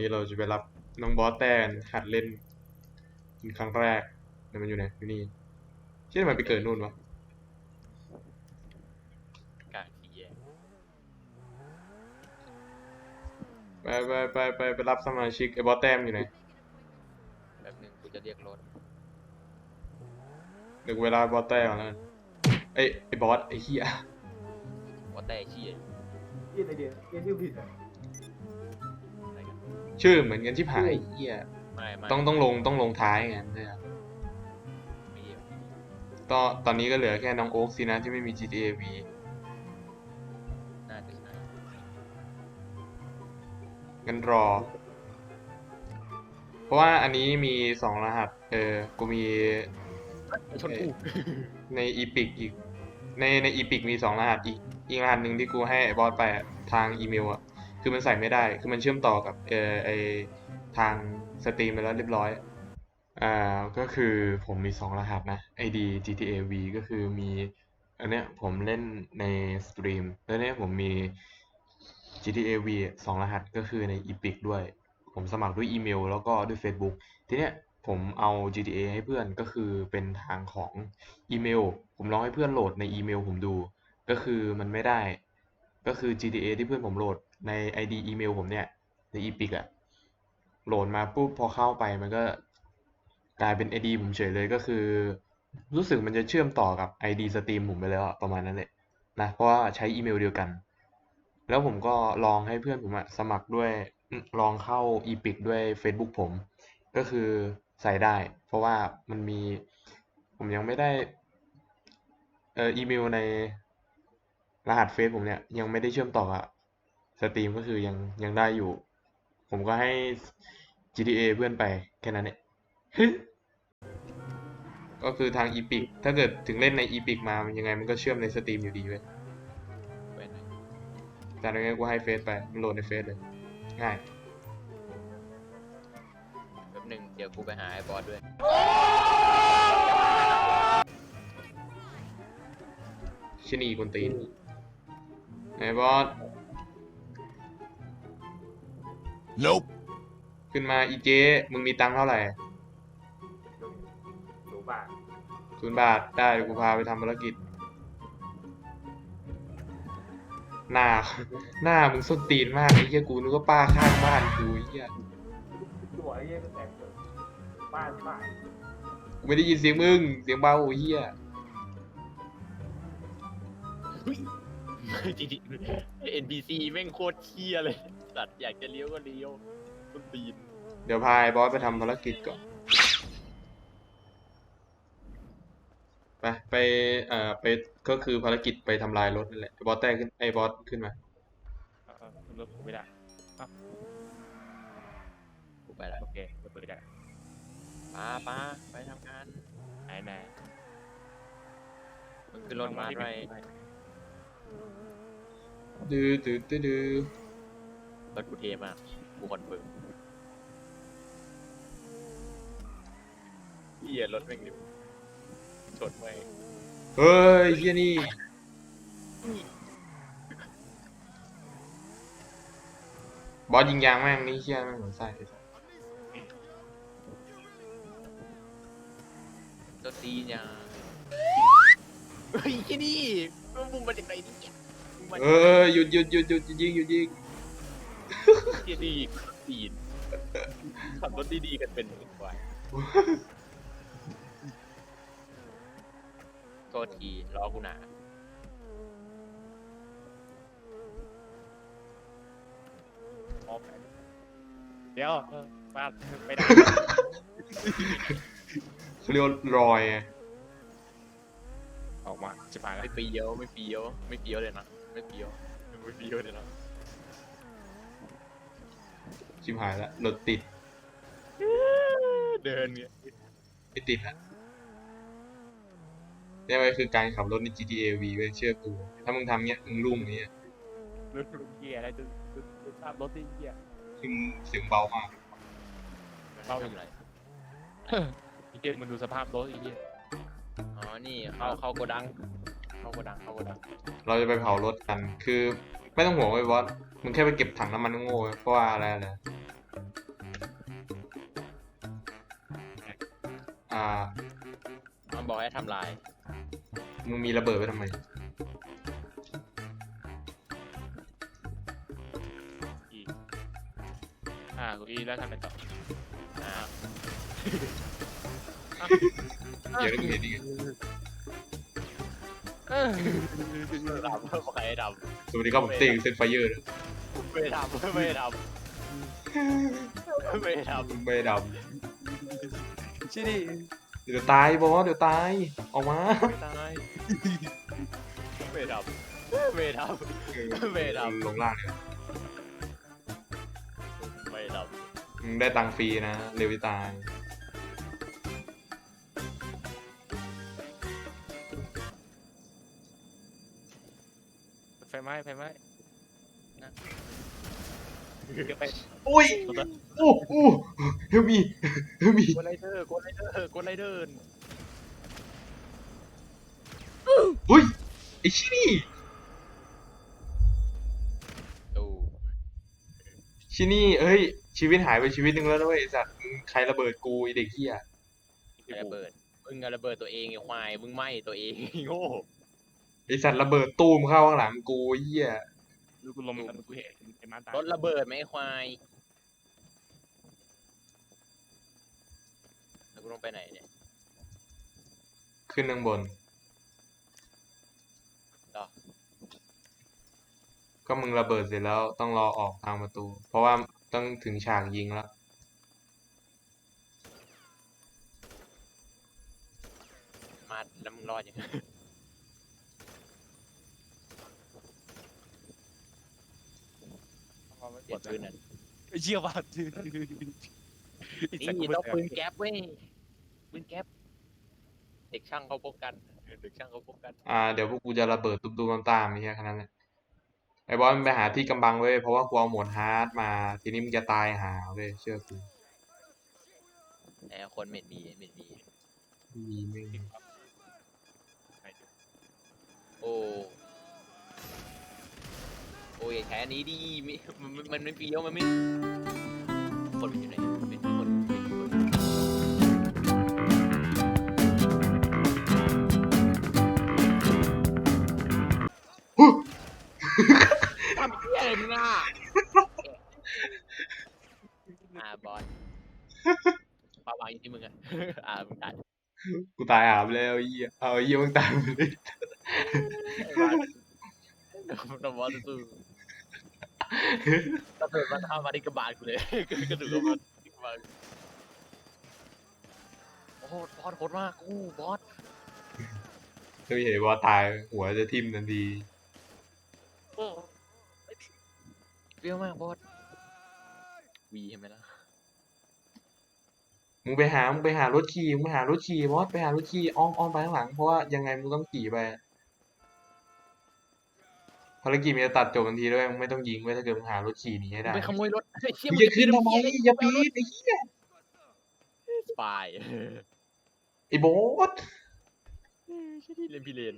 นี้เราจะไปรับน้องบอสแตนหัดเล่นเป็นครั้งแรกเดี๋ยวมันอยู่ไหนอยู่นี่เชื่อมันไปเกิดนู่นวะกลางสี่แยกไปไปไปไปไปรับสมาชิกไอ้บอสแต้มอยู่ไหนแบบหนึ่งกูจะเรียกรถเดี๋ยวกูเวลาบอสแต้มก่อนแล้วกันไอ้ไอ้บอสไอ้เหี้ยว่าแต่เชี่ยยี่อะไรเดียวยี่ที่ผิดอะอะไรกัน ชื่อเหมือนกันชิบหายไอ้เหี้ยไม่ไม่ต้องต้องลงต้องลงท้ายไงเนี่ยไม่เกี่ยวตอนตอนนี้ก็เหลือแค่น้องโอ๊กสินะที่ไม่มี GTA V น่าจะใช่กันรอ เพราะว่าอันนี้มีสองรหัส เออ กูมี ชนกูในอีพิกอีก ในในอีพิกมีสองรหัสอีก อีกรหัสหนึ่งที่กูให้ไอ้บอสไปอะทางอีเมลอะ คือมันใส่ไม่ได้ คือมันเชื่อมต่อกับเออไอทางสตรีมไปแล้วเรียบร้อย อ่า ก็คือผมมีสองรหัสนะ ID GTA V ก็คือมีอันเนี้ยผมเล่นในสตรีม แล้วเนี้ยผมมี GTA V สองรหัสก็คือใน Epic ด้วย ผมสมัครด้วยอีเมล แล้วก็ด้วย Facebook ทีเนี้ยผมเอา GTA ให้เพื่อนก็คือเป็นทางของอีเมล ผมลองให้เพื่อนโหลดในอีเมลผมดู ก็คือมันไม่ได้ ก็คือ GTA ที่เพื่อนผมโหลด ใน ID อีเมลผมเนี่ย ใน Epic อะโหลดมาปุ๊บพอเข้าไปมันก็กลายเป็น ID ผมเฉยเลยก็คือ รู้สึกมันจะเชื่อมต่อกับ ID สตรีมผมไปแล้วอะประมาณนั้นแหละนะเพราะว่าใช้อีเมลเดียวกัน แล้วผมก็ลองให้เพื่อนผมอะสมัครด้วยลองเข้า Epic ด้วย Facebook ผม ก็คือใส่ได้ เพราะว่ามันมีผมยังไม่ได้เอออีเมลในรหัสเฟซผมเนี่ยยังไม่ได้เชื่อมต่อกับ สตรีมก็คือยังยังได้อยู่ ผมก็ให้ GTA เพื่อนไปแค่นั้นเองก็คือทาง Epic ถ้าเกิดถึงเล่นใน Epic มามันยังไงมันก็เชื่อมในสตรีมอยู่ดีเว้ยไปไหนแต่ยังไงกูให้เฟซไปมันโหลดในเฟซเลย ง่ายแบบหนึ่งเดี๋ยวกูไปหาไอ้บอสด้วยชะนีกวนตีนไหนบอส Nope. ขึ้นมาอีเจ๊มึงมีตังค์เท่าไหร่หรูป่าศูนย์บาทได้เดี๋ยวกูพาไปทำภารกิจ หน้า หน้ามึงส้นตีนมากไอ้เหี้ยกูนึกว่าป้าข้างบ้านกูไอ้เหี้ยตัวไอ้ยี่ก็แตกเกิดบ้านบ้านกูไม่ได้ยินเสียงมึง เสียงเบาไอ้เหี้ยจริงๆ NPC แม่งโคตรเคี้ยเลย สัตว์อยากจะเลี้ยวก็เลี้ยวต้นตีนเดี๋ยวพาไอ้บอสไปทำภารกิจก่อน ไปไปเอ่อไปก็คือภารกิจไปทำลายรถนั่นแหละไอ้บอสแต้ขึ้นไอ้บอสขึ้นมาเออเออรถผมไม่ได้กูไปแล้วโอเครถเปิดได้ป้าป้าไปทำงานไหนไหนมึงขึ้นรถมาด้วยดื้อดื้อดื้อดื้อ รถกูเทมากกูคอนเฟิร์มเฮียรถแม่งดิชนไว้เฮ้ยเฮียนี่บอสยิงยางแม่งนี่เฮียแม่งเหมือนไส้เลยต้นตีนเนี่ยเฮ้ยที่นี่มึงมาจากไหนเนี่ยมึงมาเออหยุดหยุดหยุดหยุดหยุดยิงหยุดยิง ที่นี่ตีนขับรถดีๆกันเป็นหมื่นกว่าโทษทีล้อกูหนาออกไปเดี๋ยวเออบ้านไม่ได้เขาเรียกว่ารอยไงออกมาจะมาแล้วไม่เปียวไม่เปียวไม่เปียวเลยนะไม่เปียวไม่เปียวเลยนะ ชิบหายละรถติดเดินเงี้ยไม่ติดอะนี่มันคือการขับรถใน GTA V เว้ยเชื่อกู ถ้ามึงทำเงี้ยมึงรุ่งเงี้ยรถเกียร์อะไรดูดูดูภาพรถที่เกียร์คือมึงเสียงเบามากเข้าทำอะไรอีเกียร์มันดูสภาพรถอีเกียร์อ๋อ นี่เข้าเข้าโกดัง เข้าโกดังเข้าโกดัง เราจะไปเผารถกัน คือ ไม่ต้องห่วงไอ้บอสมึงแค่ไปเก็บถังน้ำมันโง่เพราะว่าอะไรเนะอ่ามันบอกให้ทำลาย มึงมีระเบิดไว้ทำไมอ่ากูอีแล้วทำไมต่ออ่าเดี๋ยวได้กูเห็นอีก เออ ดำใครดำ สวัสดีครับผมเต้เซนไฟเยอร์นะำไม่ทำไม่ทำไม่ทไม่ดชิดิำเดี๋ยวตายบอสเดี๋ยวตายออกมาำไม่ตายไม่ทำไม่ทำ ไม่ทำลงล่างเลยไม่ทมึงได้ตังค์ฟรีนะเร็วที่ตาย ม้ไฟไหม้นะเดี๋ยวไปอุ้ยโอ้โอ้เฮลมีเฮลมีำกดไรเดอร์กดไรเดอร์กดไรเดอร์เฮ้ยไอ้ชี้นี่ดูชี้นี่เอ้ย ชีวิตหายไปชีวิตหนึ่งแล้วด้วยไอ้สัตว์มึงใครระเบิดกูไอเด็กเหี้ย ระเบิดมึงอะระเบิดตัวเองไอ้ควายมึงไหม้ตัวเองไอ้โง่ ไอสัตว์ระเบิดตูมเข้าข้างหลังกูไอ้เหี้ยดูกูลมกันกูเห็นไอ้มาตายรถระเบิดไหมไอ้ควายแล้วกูต้องไปไหนเนี่ยขึ้นข้างบนหรอก็มึงระเบิดเสร็จแล้วต้องรอออกทางประตู เพราะว่าต้องถึงฉากยิงแล้ว มาแล้วมึงรอดยัง เปลี่ยนปืนอะเชี่ยว่ะนี่ต้องปืนแก๊ปเว้ยปืนแก๊ปเด็กช่างเขาพกกันเด็กช่างเขาพกกันอ่าเดี๋ยวพวกกูจะระเบิดตุ้มๆตามๆไอ้เหี้ยแค่นั้นแหละไอ้บอสมันไปหาที่กำบังเว้ยเพราะว่ากูเอาโหมดฮาร์ดมา ทีนี้มึงจะตายหาเว้ยเชื่อกูแหมคนเม็ดมีเม็ดมีมีไม่งโอ้ โอ้ยแค่นี้ดิมิมันมันมันไม่เฟี้ยวมันไม่คนมันอยู่ไหนไม่มีคนไม่มีคนทำเพี้ยอะไรมึงอะอ่าบอลปาวางอยู่ที่มึงอะอ่ามึงตัดกูตายอาบแล้วไอ้เหี้ยเอาไอ้เหี้ยมึงตายไปเลยเราบอสสู้ ระเบิดมาทำมาที่กระบาลกูเลยกระดูกมาที่กระบาลโอ้โหบอสโคตรมากอู้บอสถ้าไม่เห็นบอสตายหัวจะทิ่มทันทีโอ้เปรี้ยวมากบอสวีใช่ไหมล่ะมึงไปหามึงไปหารถขี่มึงไปหารถขี่บอสไปหารถขี่อ้อมอ้อมไปข้างหลังเพราะว่ายังไงมึงต้องขี่ไป ภารกิจมันจะตัดจบทันทีด้วยมึงไม่ต้องยิงไว้ยถ้าเกิดมึงหารถขี่หนีให้ได้ไปขโมยรถไอ้เชี่ยมึงจะขึ้นทำไมอย่าปีดไอ้เหี้ยสปายไอ้บอสชื่อที่เล่นพี่เลน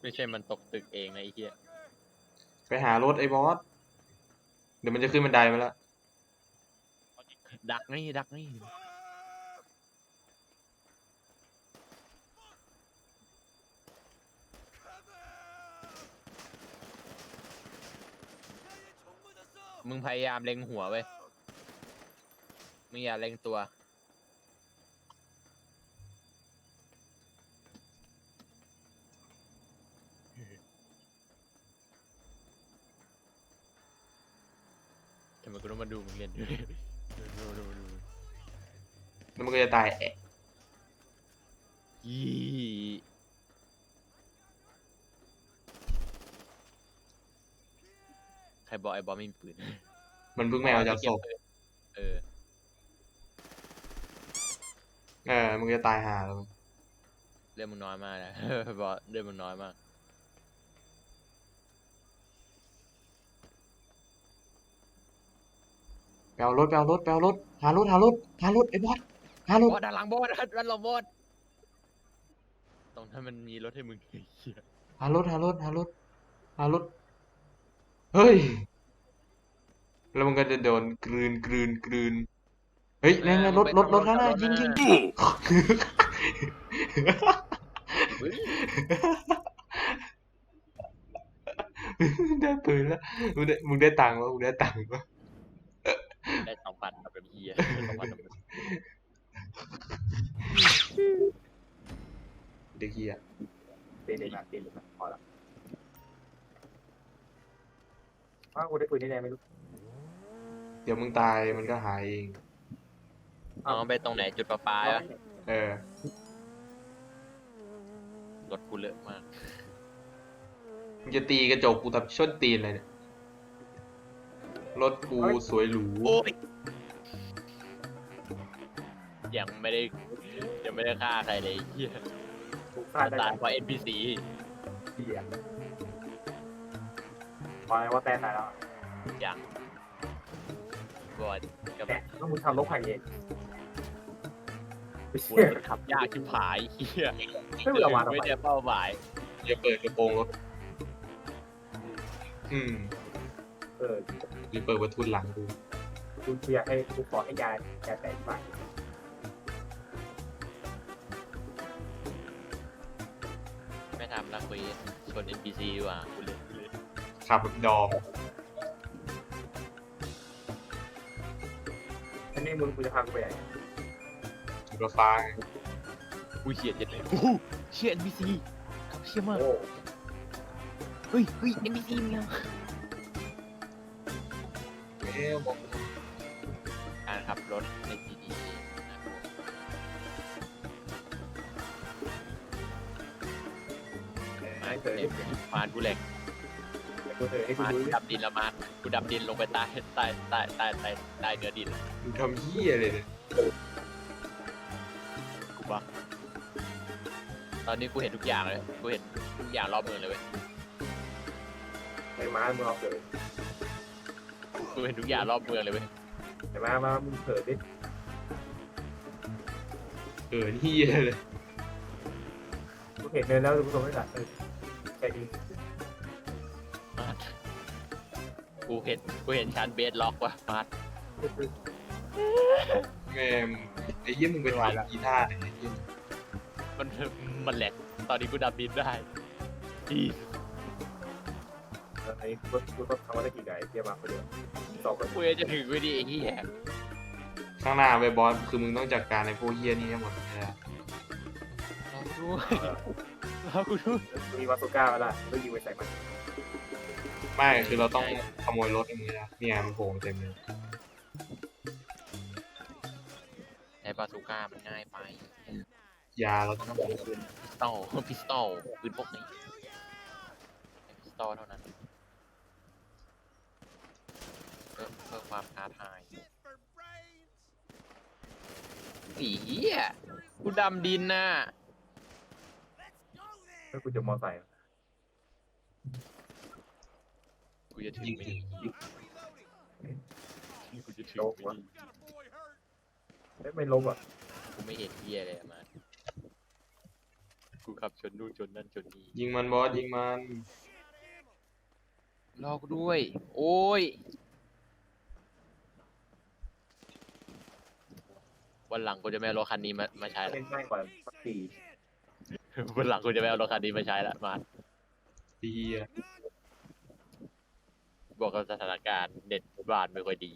ไม่ใช่มันตกตึกเองนะไอ้เหี้ยไปหารถไอ้บอสเดี๋ยวมันจะขึ้นบันไดมาแล้วดักนี่ดักนี่ มึงพยายามเล็งหัวเว้ยมึงอย่าเล็งตัว ทำไมกูต้องมาดูมึงเล่นด้วยดูดูดูดูแล้วมันก็จะตายแอะ ยี่ใคร บอกไอ้บอสไม่มีปืนมันเพิ่งไม่เอาจากศพเออ เออมึงจะตายหาแล้วเรื่องมึงน้อยมากนะบอสเรื่องมึงน้อยมากไปเอารถไปเอารถไปเอารถหารถหารถหารถไอ้บอสหารถบอสด้านหลังบอสด้านหลังบอสตรงนั้นมันมีรถให้มึงเหี้ยหารถหารถหารถหารถเฮ้ย แล้วมันก็จะโดนกลืนกลืนกลืนเฮ้ยนั่นไงรถรถรถข้างหน้ายิงยิงยิงเฮ้ยได้ปืนแล้วมึงได้มึงได้ตังค์วะมึงได้ตังค์วะได้สองพันมาเป็นเฮียสองพันมาเป็นเด็กเฮียตีเลยนะตีเลยนะพอละว่ากูได้ปืนได้ไงไม่รู้ เดี๋ยวมึงตายมันก็หายเอง เอาไปตรงไหนจุดประปายะเออ รถกูเลอะมาก มึงจะตีกระจกกูทับชนตีนเลยเนี่ย รถกูสวยหรู โอ้ยยังไม่ได้ยังไม่ได้ฆ่าใครเลยเฮียกูพลาดได้ตายไงเพราะ NPC เหี้ยพอว่าแต่ตายแล้วยัง ก่อนกับแต่ต้องมึงทำลบใครเองกูเชี่ยขับยากชิบหายเฮียไม่เวลาวานออกไม่ไปได้เป้าหมายอย่าเปิดกระโปรงรถอืมเออหรือเปิดประทุนหลังกูกูเชียร์ให้กูขอให้ยายยายแตกไปไม่ทำละคุยชน NPC ดีกว่ากูเลยกูเลยขับแบบดอม นนี้มึงกูจะพากูไปไหนจุดรถฟ้าไงกูเฉียดเจ็ดเลยโอ้โหเชี่ย NPC ขับเชี่ยมาก โอ้เฮ้ยเฮ้ย NPC มึงยังเอ๊ะบอกการขับรถใน GTA นะครับผมมาไม่เคยเด็กมากูแหลกกูเคยให้กูมาดูกูดำดินละมากูดำดินลงไปใต้ใต้ใต้ใต้ใต้ใต้เนื้อดิน มึงทำเหี้ยเลยเนี่ยกูบักตอนนี้กูเห็นทุกอย่างเลย กูเห็นทุกอย่างรอบเมืองเลยเว้ย ไอ้ม้ามึงเอาเกิดกูเห็นทุกอย่างรอบเมืองเลยเว้ย ไอ้ม้ามามึงเกิดดิเออเหี้ยเลยกูเห็นเดินแล้วกูทนไม่ได้เออใจดีมาดกูเห็น กูเห็นชั้นเบสล็อกว่ะมา ดแม่งไอ้เหี้ยมึงไปทำกีตาร์เนี่ยไอ้เหี้ยมันมันแหลกตอนนี้กูดำดินได้อีเอออันนี้กูกูต้องทำว่าได้กี่ไก่เทียบมาคนเดียวสองคนกูจะถึงกูดีไอ้เหี้ยข้างหน้าไปบอสคือมึงต้องจัดการไอ้พวกเหี้ยนี่ให้หมดเลยนะรอกูด้วยรอกูด้วยกูมีวาสุก้าแล้วล่ะก็ยิงไปใส่มันไม่คือเราต้องขโมยรถอย่างนี้นะเนี่ยมันโผล่มาเต็มเลย ใช้บาซูก้ามันง่ายไปยาเราต้องขโมยคืนพิสตอลพิสตอลปืนพวกนี้พิสตอลเท่านั้นเพิ่มเพิ่มความท้าทายสีอะกูดำดินน่ะแล้วกูจะมอไซค์กูจะถึงยิงไหมจริงกูจะถึงโลกไหมวะเอ้ยไม่ล้มอะ กูไม่เห็นเฮียเลยอะมันกูขับชนนู่นชนนั่นชนนี่ยิงมันบอสยิงมัน รอกูด้วย โอ้ย วันหลังกูจะไม่เอารถคันนี้มามาใช้ละ เล่นง่ายกว่าสักทีวันหลังกูจะไม่เอารถคันนี้มาใช้ละมาดีอะบอกกับสถานการณ์เน็ตบ้านไม่ค่อยดี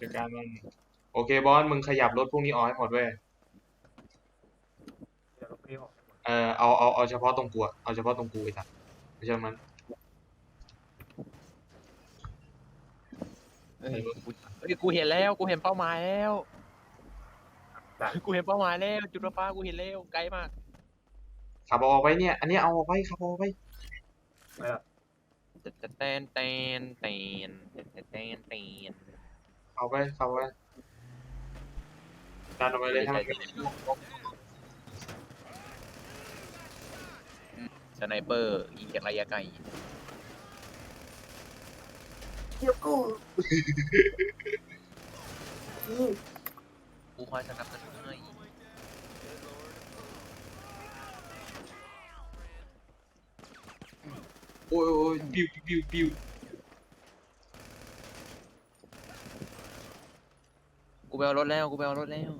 จัดการมัน โอเคบอสมึงขยับรถพวกนี้ออกให้หมดเว้ยเดี๋ยวเราไม่ออกเออเอาเอาเอาเฉพาะตรงกูอะเอาเฉพาะตรงกูไอ้สัสไม่ใช่มันเฮ้ยกูเฮ้ยกูเห็นแล้วกูเห็นเป้าหมายแล้วกูเห็นเป้าหมายแล้วจุดประฟ้ากูเห็นแล้วไกลมากขับเอาออกไปเนี่ย อันนี้เอาออกไปขับเอาออกไปไม่ละแตนแตนแตนแตนแตนแตนแตน เอาไปขับเอาไปดันออกไปเลยให้มันสไนเปอร์ยิงจากระยะไกลเที่ยวกูนี่กูคอยสนับสนุนให้โอ้ยโอ้ยปิ้วปิ้วปิ้ว ไปเอารถแล้วกูไปเอารถแล้ว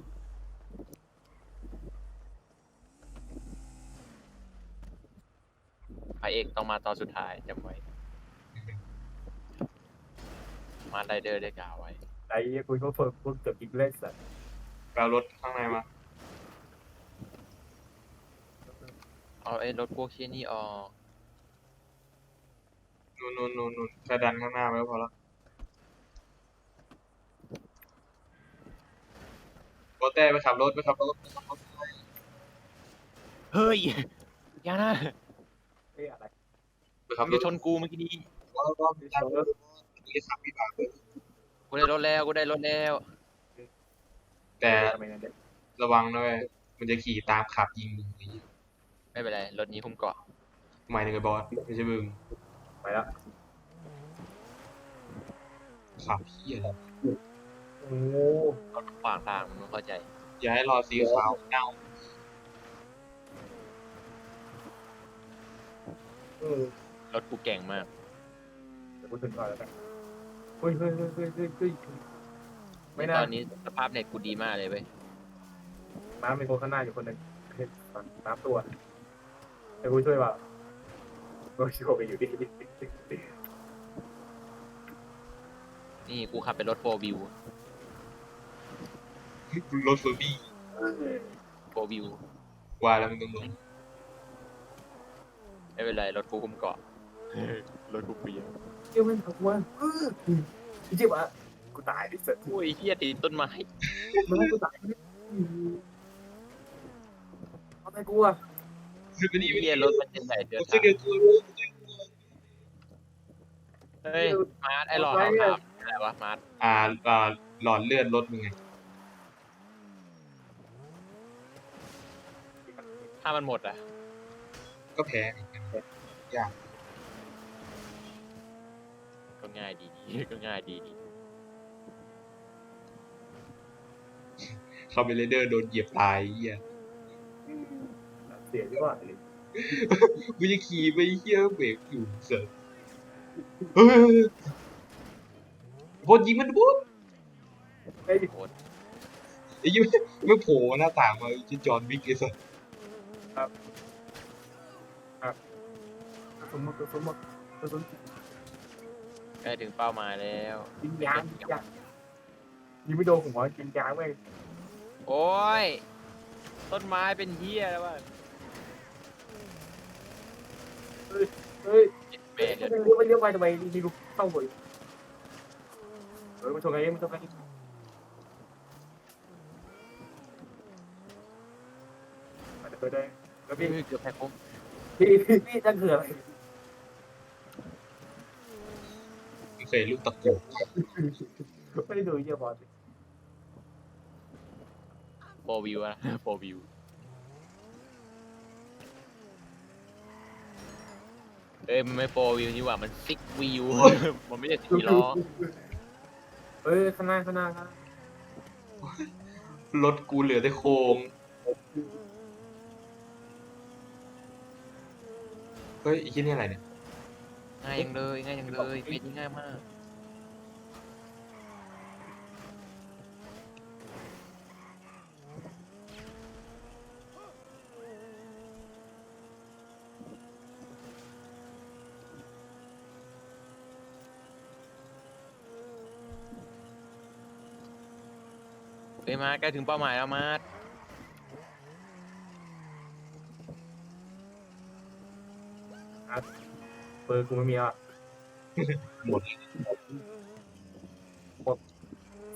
พระเอกต้องมาตอนสุดท้ายจำไว้ มาไดเดอร์ได้กล่าวไว้ไอ้เหี้ยกูก็เพิ่มกูเกือบยิงเล่นสัตว์ไปเอารถข้างในมา เอาไอ้รถพวกเชี่ยนี่ออก นู่นนู่นนู่นนู่นแค่ดันข้างหน้าไว้ก็พอละ โบเต้ไปขับรถไปขับรถไปขับรถเฮ้ยอย่านะเฮ้ยอะไรไปขับมึงรจะถชนกูเมื่อกี้นี้รถรถดันรถนี่ขับวิบากเลยกูได้รถแล้วกูได้รถแล้ว แต่ทำไมนั่นเด็กระวังนะเว้ยมันจะขี่ตามขับยิงมึงไอ้เหี้ไม่เป็นไรรถนี้คุ้มเกาะหมายถึงไอ้บอสไม่ใช่มึงไปแล้วขับเฮียอะไร โอ้รถขวางทางมึงต้องเข้าใจ อย่าให้รอสีขาวเน่าเออรถกูเก่งมาก เดี๋ยวกูถึงก่อนแล้วกันเฮ้ยเฮ้ยเฮ้ยเฮ้ยเฮ้ยเฮ้ยไม่น่าตอนนี้สภาพเน็ตกูดีมากเลยเว้ยม้าเป็นคนข้างหน้าอยู่คนหนึ่งเฮ้ยสามตัวแต่กูช่วยเปล่ากูช่วยไปอยู่ดินี่กูขับเป็นรถโฟวิว รถเฟอร์บี้โฟวิวว่าแล้วมึงต้องลงไม่เป็นไรรถกูคุ้มเกาะรถกูเปียกเจ้ามันถูกว่าเออเจ้าว่ากูตายดิสัตว์โอ้ยเฮียติดต้นไม้มันให้กูตายดิเอาไปกูอะคือไม่ดีไม่เฮีดียรถมันจะใส่เดือดกูจะเกิดตัวรถเฮ้ยมาร์ทไอ้หลอดเอาครับอะไรวะมาร์ทอ่าอ่าหลอดเลือดรถมึงไง ถ้ามันหมดอะ ก็แพ้เหมือนกันยากก็ง่ายดี ก็ง่ายดีดีเข้าไปเรเดอร์โดนเหยียบตายไอ้เหี้ยเสียดีกว่าเลยกูจะขี่ไปเหี้ยเบรกอยู่เสร็จเฮ้ยบดยิงมันบดเฮ้ยไอ้ยี่ไม่โผล่หน้าต่างมาจะจอห์นวิกไอ้สัส กระสุนหมดกระสุนหมดกระสุนใกล้ถึงเป้าหมายแล้ว ยิงยางยิงยางยิงไม่โดนหัวยิงยางแม่งโอ้ย ต้นไม้เป็นเฮียแล้ววะเฮ้ยแม่เดี๋ยวเลี้ยวไปเลี้ยวไปทำไมยิงกูเข้าหัวเฮ้ยมันชนกันเองมันชนกันเองอาจจะไปได้ แล้วพี่เกือบแพ้ผมพี่พี่นั่นคืออะไรมึงเคยลูกตะโกนไม่ได้ดูเยี่ยบอลโฟวิวอะโฟวิวเอ้ยมันไม่โฟวิวนี่หว่ามันซิกวิวมันไม่ใช่สี่ล้อเฮ้ยข้างหน้าข้างหน้าข้างหน้ารถกูเหลือแต่โครง ฮ้ยไอ้ที่นี่อะไรเนี่ย ง่ายยังเลยง่ายยังเลยเป็นง่ายมากเอ้ยมาใกล้ถึงเป้าหมายแล้วมาร์ เบอร์กูไม่มีอะหมดหมด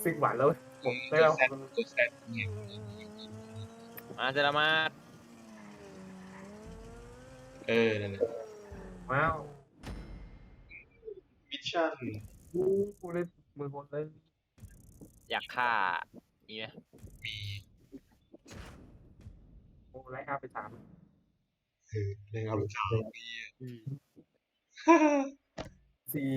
ซิกหวานแล้ว ผมไม่กเอาดแซดกดแซดเนี่ยมาเสร็จแล้วมาร์ทเออนั่นแหละว้าวมิชชั่นกูกูเล่นมือบนเลยอยากฆ่ามีไหมมีโอ้ไลท์อาไปสาม เออเรื่องเอาลูกสาว สี่